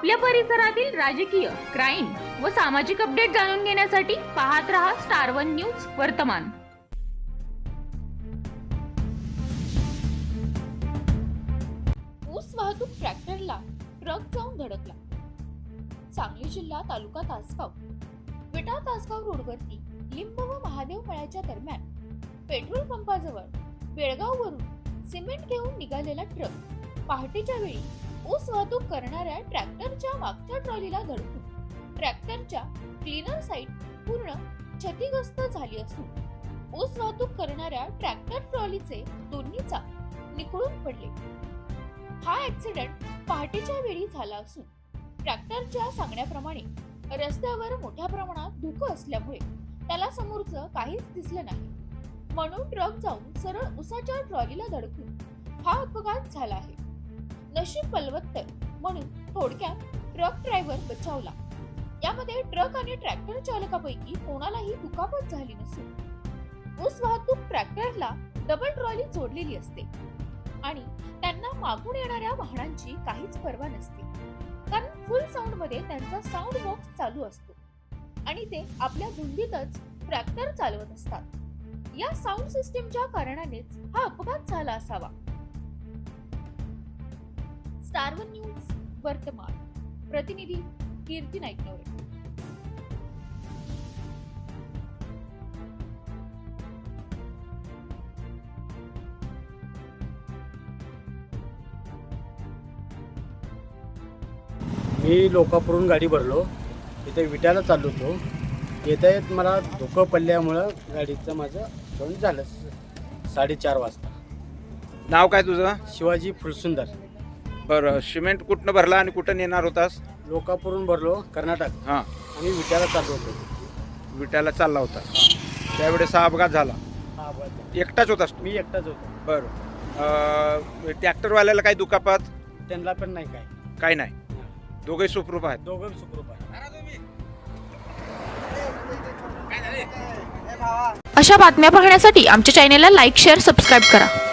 आपल्या परिसरातील राजकीय क्राईम व सामाजिक अपडेट जाणून घेण्यासाठी पाहत रहा स्टार वन न्यूज वर्तमान. ऊस वाहतूक ट्रॅक्टरला ट्रक जाऊन धडकला. सांगली जिल्हा तालुका तासगाव. विटा तासगाव रोडवरती लिंब व महादेव मळ्याच्या दरम्यान पेट्रोल पंपाजवळ बेळगाववरून सिमेंट घेऊन निघालेला ट्रक पहाटेच्या वेळी ऊस वाहतूक करणाऱ्या ट्रॅक्टरच्या मागच्या ट्रॉलीला धडकून ट्रॅक्टरच्या क्लीनर साईट पूर्ण क्षतिग्रस्त झाली असून ऊस वाहतूक करणाऱ्या ट्रॅक्टर ट्रॉलीचे दोन्ही चाक निखळून पडले. हा ऍक्सिडेंट पहाटेच्या वेळी झाला असून ट्रॅक्टरच्या सांगण्याप्रमाणे रस्त्यावर मोठ्या प्रमाणात धुकं असल्यामुळे त्याला समोरचं काहीच दिसलं नाही. म्हणून ट्रक जाऊन सरळ उसाच्या ट्रॉलीला धडकून हा अपघात झाला आहे. नशीब बलवत्तर म्हणून थोडक्यात ट्रक ड्रायव्हर बचावला. यामध्ये ट्रक आणि ट्रॅक्टर चालकापैकी कोणालाही दुखापत झाली नसून ऊस वाहतूक ट्रॅक्टरला डबल ट्रॉली जोडलेली असते आणि त्यांना मागून येणाऱ्या वाहनांची काहीच पर्वा नसते. कारण फुल साऊंडमध्ये त्यांचा साऊंड बॉक्स चालू असतो आणि ते आपल्या धुंदीतच ट्रॅक्टर चालवत असतात. या साऊंड सिस्टीमच्या कारणानेच हा अपघात झाला असावा. स्टार वन न्यूज वर्तमान. प्रतिनिधी कीर्ती नाईकनवरे. मी लोकापुरून गाडी भरलो. इथे विट्याला चाललो होतो. येता येत मला धोकं पडल्यामुळं गाडीचं माझं ॲक्सिडेंट झालं. साडेचार वाजता. नाव काय तुझं? शिवाजी फुलसुंदर. बरं सिमेंट कुठनं भरला आणि कुठं नेणार होतास? लोकापुरून भरलो कर्नाटक. हां. आणि विट्याला चाललो होतो. विट्याला चालला होता. त्यावेळेस हा अपघात झाला. हा. एकटाच होतास मी एकटाच होतो. बरं. अं, ट्रॅक्टरवाल्याला काही दुखापत? त्यांना पण नाही काय. काय नाही. दोघे सुखरूप आहेत. दोघं सुखरूप आहे अशा बातम्या पाहण्यासाठी आमच्या चॅनेलला लाईक शेअर सबस्क्राईब करा.